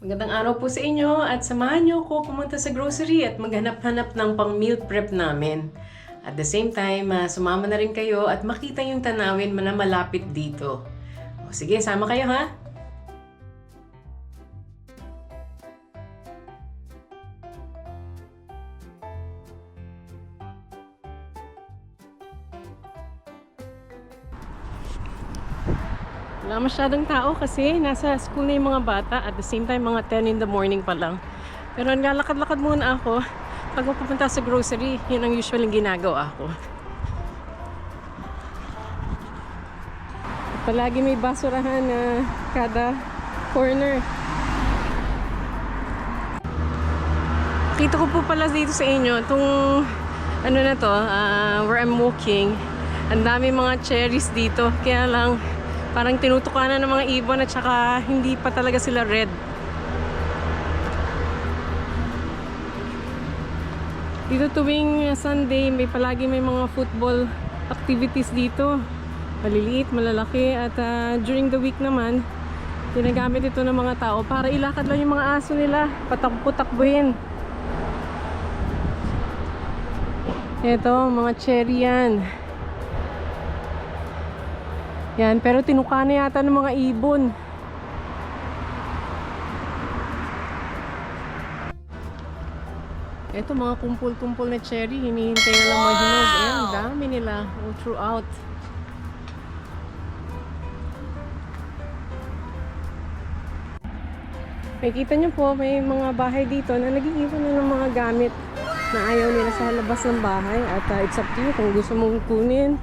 Magandang araw po sa inyo at samahan niyo ko pumunta sa grocery at maghanap-hanap ng pang meal prep namin. At the same time, ah, sumama na rin kayo at makita yung tanawin na malapit dito. O, sige, sama kayo ha. Masyadong tao kasi nasa school na yung mga bata at the same time mga 10 in the morning pa lang. Pero naglalakad-lakad muna ako pag pupunta sa grocery. Yun ang usual yung ginagawa ko. Palagi may basurahan na kada corner. Kita ko po pala dito sa inyo itong ano na to, ah, where I'm walking. Ang dami mga cherries dito. Kaya lang parang tinutukanan ng mga ibon at saka hindi pa talaga sila red. Dito tuwing Sunday, may palagi may mga football activities dito. Maliliit, malalaki at ah, during the week naman, ginagamit ito ng mga tao para ilakad lang yung mga aso nila, patakbo-takbuhin. Ito, mga cherry yan. Yan, pero tinuka na yata ng mga ibon. Ito, mga kumpul-kumpul na cherry, hinihintay na lang mahinog. Ayan, dami nila all throughout. Makikita niyo po, may mga bahay dito na nag-iiwan na ng mga gamit na ayaw nila sa labas ng bahay. At uh, it's up to you kung gusto mong kunin.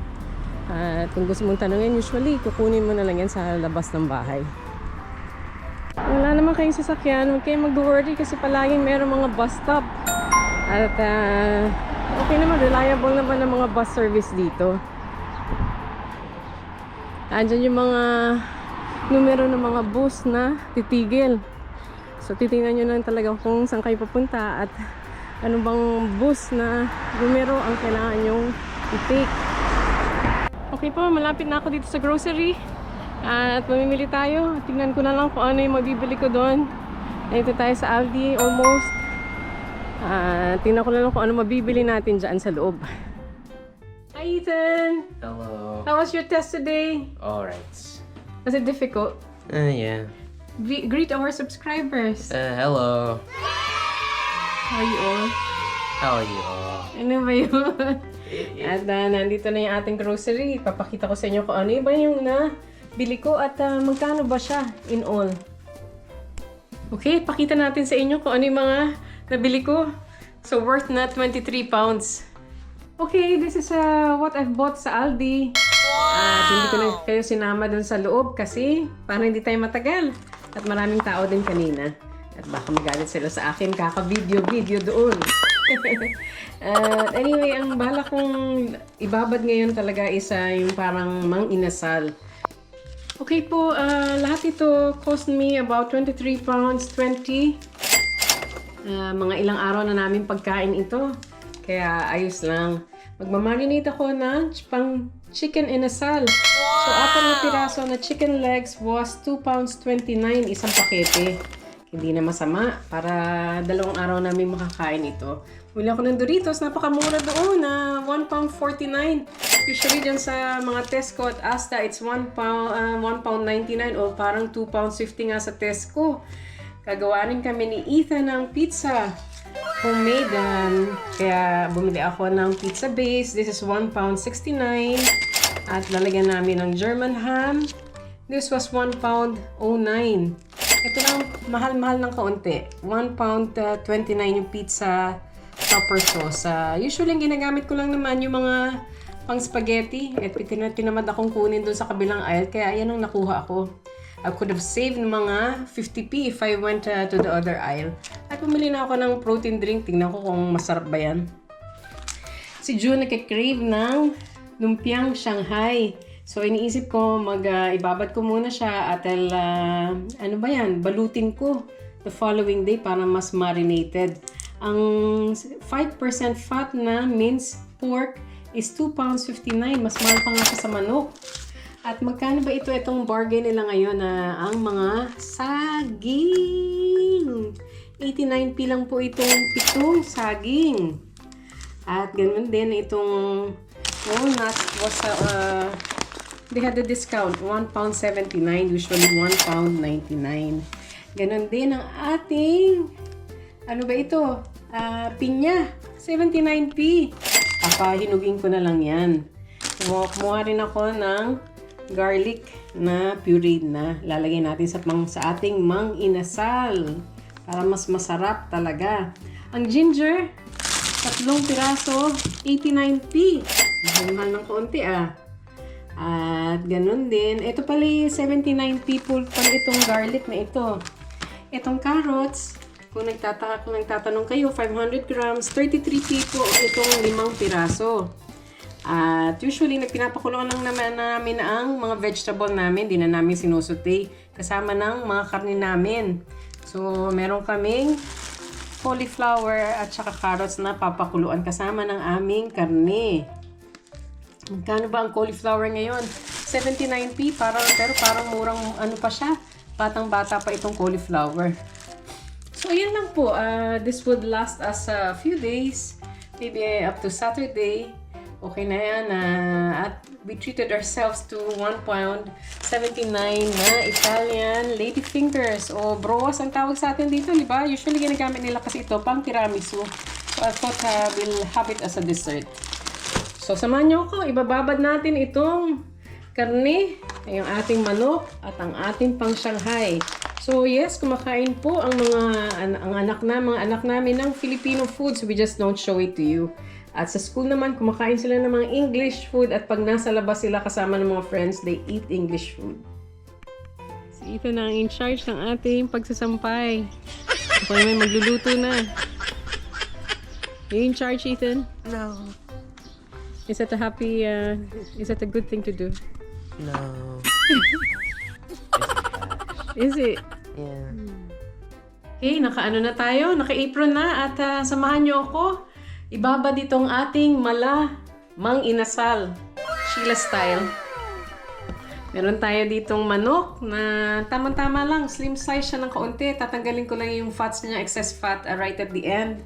At kung gusto mong tanungin, usually kukunin mo na lang yan sa labas ng bahay. Wala naman kayong sasakyan, huwag kayong mag-worry kasi palaging meron mga bus stop. At ah, okay naman, reliable naman ang mga bus service dito. Andyan yung mga numero ng mga bus na titigil. So titingnan nyo lang talaga kung saan kayo papunta at ano bang bus na numero ang kailangan nyong i-take. Okay po, malapit na ako dito sa grocery. At mamimili tayo. Tingnan ko na lang kung ano yung mabibili ko doon. Dito tayo sa Aldi almost. Ah, tingnan ko na lang kung ano mabibili natin dyan sa loob. Hi Ethan! Hello. How was your test today? Alright. Was it difficult? Uh, yeah. Gre- greet our subscribers. Uh, hello. How are you all? How are you all? Ano ba yun? at ah, nandito na yung ating grocery. Papakita ko sa inyo kung ano ba yung nabili ko at ah, magkano ba siya in all. Okay, pakita natin sa inyo kung ano yung mga nabili ko. So, worth na 23 pounds. Okay, this is uh, what I've bought sa Aldi. At hindi ko na kayo sinama dun sa loob kasi para hindi tayo matagal. At maraming tao din kanina. At baka magalit sila sa akin, kaka-video-video doon. At anyway, ang bala kong ibabad ngayon talaga isa yung parang mang inasal. Okay po, ah, lahat ito cost me about 23 pounds 20. Ah, mga ilang araw na namin pagkain ito. Kaya ayos lang. Magmamarinate ako ng pang chicken inasal. So, apat na piraso na chicken legs was 2 pounds 29 isang pakete. Hindi na masama para dalawang araw namin makakain ito. Muli ako ng Doritos, napakamura doon na 1 pound 49. Usually dyan sa mga Tesco at Asda, it's 1 pound, ah, 1 pound 99 o parang 2 pounds 50 nga sa Tesco. Gagawa rin kami ni Ethan ng pizza. Homemade. Um, kaya bumili ako ng pizza base. This is 1 pound 69. At lalagyan namin ng German ham. This was 1 pound 09. Ito lang, mahal-mahal ng kaunti. 1 pound uh, 29 yung pizza topper sauce. Uh, usually, ang ginagamit ko lang naman yung mga pang spaghetti. At tin- tinamad akong kunin doon sa kabilang aisle. Kaya yan ang nakuha ko. I could have saved mga 50p if I went uh, to the other aisle. At bumili na ako ng protein drink. Tingnan ko kung masarap ba yan. Si June nagka-crave ng lumpiang Shanghai. So, iniisip ko, mag, uh, ibabad ko muna siya at I'll, uh, ano ba yan, balutin ko the following day para mas marinated. Ang 5% fat na minced pork is 2 pounds 59. Mas mahal pa nga siya sa manok. At magkano ba ito itong bargain nila ngayon na ang mga saging? 89p lang po itong pitong saging. At ganun din itong walnuts was uh, they had the discount 1 pound 79 usually 1 pound 99. Ganun din ang ating ano ba ito? Ah, pinya 79p. Papahinugin ko na lang yan. Kumuha, rin ako ng garlic na pureed na lalagay natin sa, mang, sa ating mang inasal para mas masarap talaga. Ang ginger, tatlong piraso, 89p. Mahal ng konti ah. At ganun din, ito pala yung 79p po pala itong garlic na ito. Itong carrots, kung nagtataka, kung nagtatanong kayo, 500 grams, 33p po itong limang piraso. At usually, nagpinapakuloan lang naman namin ang mga vegetable namin. Di na namin sinusute. Kasama ng mga karne namin. So, meron kaming cauliflower at saka carrots na papakuluan kasama ng aming karne. Magkano ba ang cauliflower ngayon? 79p, parang, pero parang murang ano pa siya. Batang bata pa itong cauliflower. So, yun lang po. Uh, this would last us a few days. Maybe up to Saturday. Okay na yan. Uh, at we treated ourselves to 1 pound 79 na Italian lady fingers o broas ang tawag sa atin dito, di ba? Usually ginagamit nila kasi ito pang tiramisu. So I thought uh, we'll have it as a dessert. So samahan niyo ako, ibababad natin itong karne, yung ating manok at ang ating pang Shanghai. So yes, kumakain po ang mga an- ang anak na mga anak namin ng Filipino foods. We just don't show it to you. At sa school naman, kumakain sila ng mga English food at pag nasa labas sila kasama ng mga friends, they eat English food. Si Ethan ang in charge ng ating pagsasampay. Ako na may magluluto na. You in charge, Ethan? No. Is that a happy, uh, is that a good thing to do? No. Is it? Yeah. Okay, nakaano na tayo, naka-apron na at ah, samahan niyo ako. Ibabad itong ating mala mang inasal, Sheila style. Meron tayo ditong manok na tamang-tama lang, slim size siya ng kaunti. Tatanggalin ko lang yung fats niya, excess fat ah, right at the end.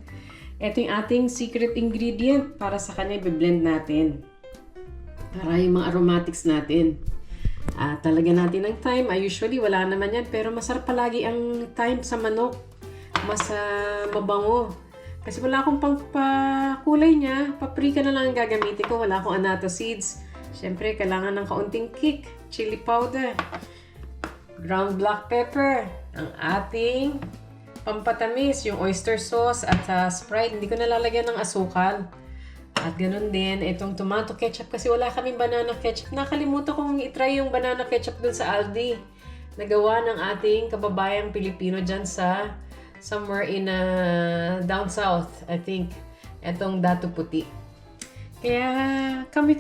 Ito yung ating secret ingredient para sa kanya, i-blend natin. Para yung mga aromatics natin. Ah, talaga natin ng time. Ah, usually wala naman yan. Pero masarap palagi ang time sa manok. Mas ah, mabango. Kasi wala akong pang kulay niya. Paprika na lang ang gagamitin ko. Wala akong annatto seeds. Siyempre, kailangan ng kaunting kick. Chili powder. Ground black pepper. Ang ating pampatamis. Yung oyster sauce at ah, Sprite. Hindi ko nalalagyan ng asukal. At ganun din, itong tomato ketchup kasi wala kaming banana ketchup. Nakalimutan kong itry yung banana ketchup dun sa Aldi. Nagawa ng ating kababayang Pilipino dyan sa somewhere in uh, down south, I think. Itong Dato Puti. Kaya, come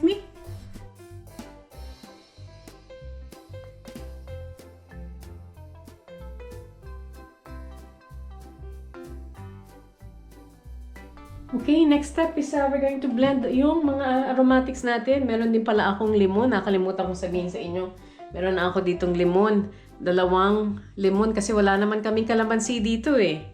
Okay, next step is uh, we're going to blend yung mga aromatics natin. Meron din pala akong limon. Nakalimutan kong sabihin sa inyo. Meron na ako ditong limon. Dalawang limon kasi wala naman kaming kalamansi dito eh.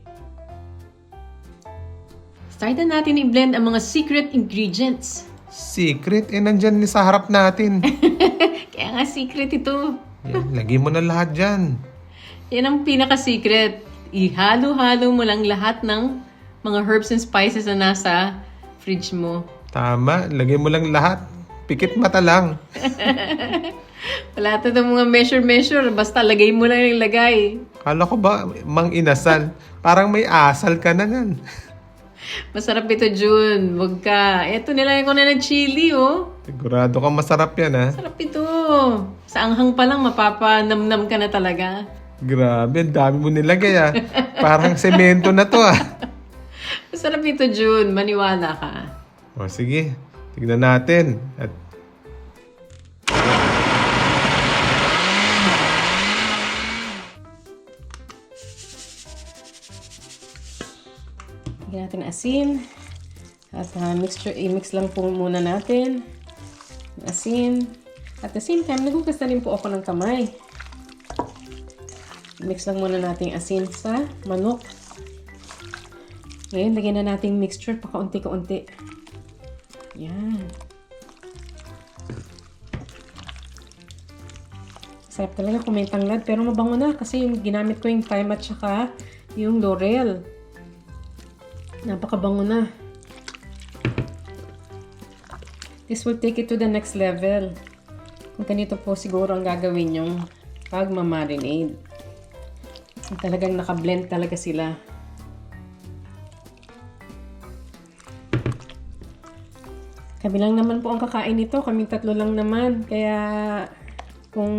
Start na natin i-blend ang mga secret ingredients. Secret, eh nandyan sa harap natin. Kaya nga secret ito. Yan, lagay mo na lahat dyan. Yan ang pinaka-secret. Ihalo-halo mo lang lahat ng mga herbs and spices na nasa fridge mo. Tama, lagay mo lang lahat. Pikit mata lang. Wala ito ng mga measure-measure. Basta lagay mo lang yung lagay. Kala ko ba, mang inasal? Parang may asal ka na nan. Masarap ito, June. Huwag ka. Ito, nilagay ko na ng chili, oh. Sigurado ka masarap yan ha. Sarap ito. Sa anghang pa lang, mapapanamnam ka na talaga. Grabe, ang dami mo nilagay ah. Parang semento na to ah. Masarap ito, June. Maniwala ka. O sige, tignan natin. At Lagyan natin asin. At ah, mixture, i-mix lang po muna natin. Asin. At the same time, nagugas na rin po ako ng kamay. Mix lang muna natin asin sa manok. Ngayon, lagyan na natin mixture pa kaunti-kaunti. Yan. Sarap talaga kung may tanglad, pero mabango na kasi yung ginamit ko yung thyme at saka yung laurel. Napakabango na. This will take it to the next level. Ganito po siguro ang gagawin yung pagmamarinade. Yung Talagang nakablend talaga sila. Kami lang naman po ang kakain nito. Kaming tatlo lang naman. Kaya kung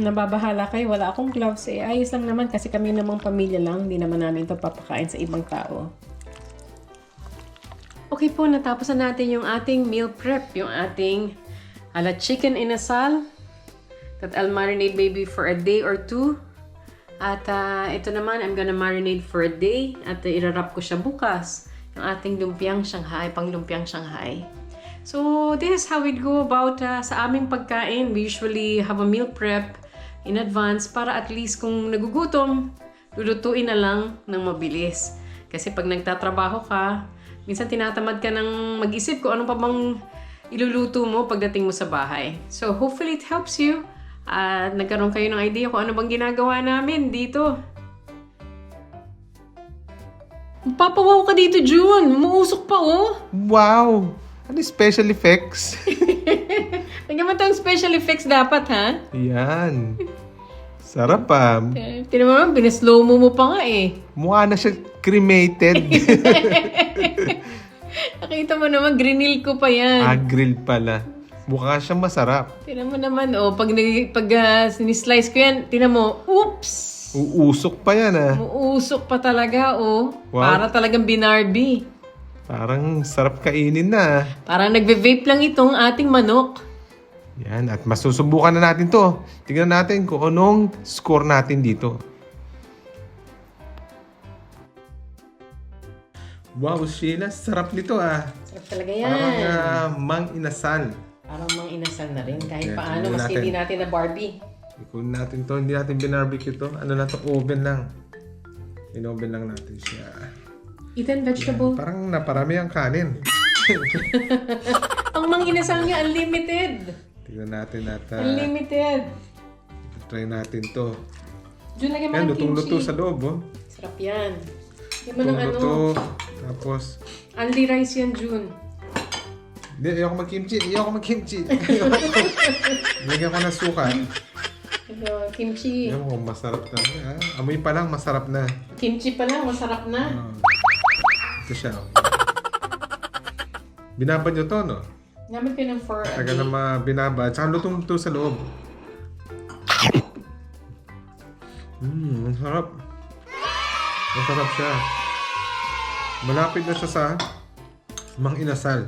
nababahala kayo, wala akong gloves, eh ayos lang naman kasi kami namang pamilya lang. Hindi naman namin ito papakain sa ibang tao. Okay po, natapos na natin yung ating meal prep. Yung ating ala chicken inasal that I'll marinate maybe for a day or two. At ah, ito naman, I'm gonna marinate for a day at uh, irarap ko siya bukas. Yung ating lumpiang Shanghai, pang lumpiang Shanghai. So, this is how we go about ah, sa aming pagkain. We usually have a meal prep in advance para at least kung nagugutom, lulutuin na lang ng mabilis. Kasi pag nagtatrabaho ka, minsan tinatamad ka ng mag-isip kung ano pa bang iluluto mo pagdating mo sa bahay. So, hopefully it helps you. At nagkaroon kayo ng idea kung ano bang ginagawa namin dito. Papawaw ka dito, June. Umuusok pa, oh. Wow! Ano yung special effects? Lagyan mo tayong special effects dapat, ha? Yan. Sarap pa. Tinan mo naman, bineslow mo mo pa nga eh. Mukha na siya cremated. Nakita mo naman, grinil ko pa yan. ah, grilled pala. Mukha siya masarap. Tinan mo naman, oh, pag, nag- pag uh, sinislice ko yan, tinan mo, oops! Uusok pa yan ah. Muusok pa talaga, oh. Wow. Para talagang binarbi. Parang sarap kainin na. Parang nagve-vape lang itong ating manok. Yan, at masusubukan na natin to. Tingnan natin kung anong score natin dito. Wow, Sheila, sarap nito ah. Sarap talaga Parang yan. ah, mang inasal. Parang mang inasal na rin. Kahit Yan, paano, tingnan mas natin. hindi natin na Barbie. Ikunin natin to, hindi natin binarbecue to. Ano lang to, oven lang. In-oven lang natin siya. Ethan, vegetable. Parang naparami ang kanin. Ang mang inasal niya, unlimited. Tingnan natin at ah, Unlimited. try natin to. Diyan lagyan mo Yan, ng lutong-luto kimchi. sa loob, oh. Sarap yan. Lagyan mo ng ano, Lutong-luto. Tapos, only rice yan, June. Hindi, ayoko mag-kimchi. Ayoko mag-kimchi. Lagyan ko ng suka. Ito, kimchi. Ayoko, masarap na. Ah, amoy pa lang, masarap na. Kimchi pa lang, masarap na. Ah. Ito siya. oh. Binabad nyo to, no? Gamit ko ng for a Taga na day. ma binabad. Tsaka lutong to sa loob. Mmm, ang sarap. Masarap siya. Malapit na siya sa mang inasal.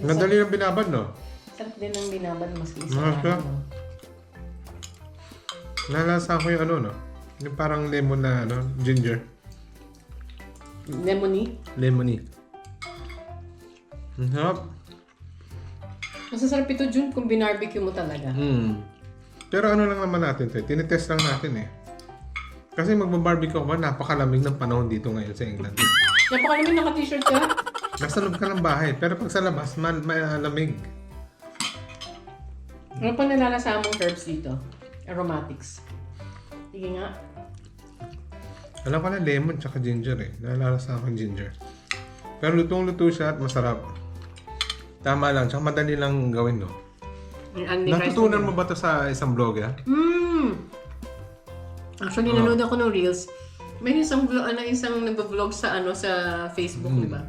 Ang dali ng binabad, no? Sarap din ang binabad mas isa. Masarap siya. Nalasa ko yung ano, no? Yung parang lemon na, ano, ginger. Lemony. Lemony. Ang sarap. Masasarap ito, June, kung binarbecue mo talaga. Mm. Pero ano lang naman natin to, eh, tinitest lang natin eh. Kasi magbabarbecue ka, napakalamig ng panahon dito ngayon sa England. Napakalamig naka-t-shirt ka. Nasa loob ka ng bahay, pero pag sa labas, man, malamig. Ano pa nalalasa mong herbs dito? Aromatics. Sige nga. Alam ko na lemon tsaka ginger eh. Nalalasa akong ginger. Pero lutong-luto siya at masarap. Tama lang, tsaka madali lang gawin no. Natutunan na- mo ba to sa isang blogger? Mm. Actually, nanood ako ng Reels. May isang vlog, ano, isang nagbo-vlog sa ano sa Facebook, di ba?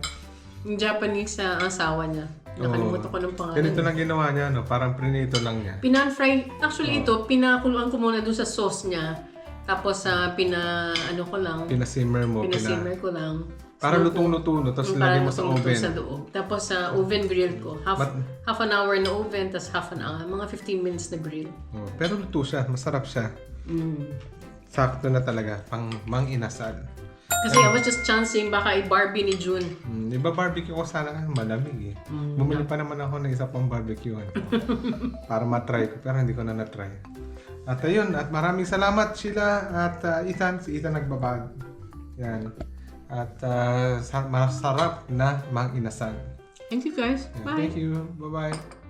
Yung Japanese sa asawa niya. Nakalimutan ko ng pangalan. Ganito lang ginawa niya, no? Parang prinito lang niya. Pinan-fry. Actually, ito, pinakuluan ko muna dun sa sauce niya. Tapos, sa pina, ano ko lang, Pinasimmer mo, pina... pinasimmer ko lang. Parang lutong-luto, no? Tapos Yung lagay mo sa oven. sa loob. Tapos, sa oven grill ko. Half, But- half an hour na oven, tapos half an hour. Mga 15 minutes na grill. Oh, pero luto siya, masarap siya. Mm. Sakto na talaga, pang mang inasal. Kasi I was just chancing, baka i-Barbie ni June. Hmm, iba barbecue ko sana nga, malamig eh. Bumili pa naman ako ng isa pang barbecue para matry ko, pero hindi ko na natry. At ayun, at maraming salamat Sheila at uh, Ethan, si Ethan nagbabag. Yan. At sa- masarap na mang inasal. Thank you guys. Yeah, Bye. Thank you. Bye-bye.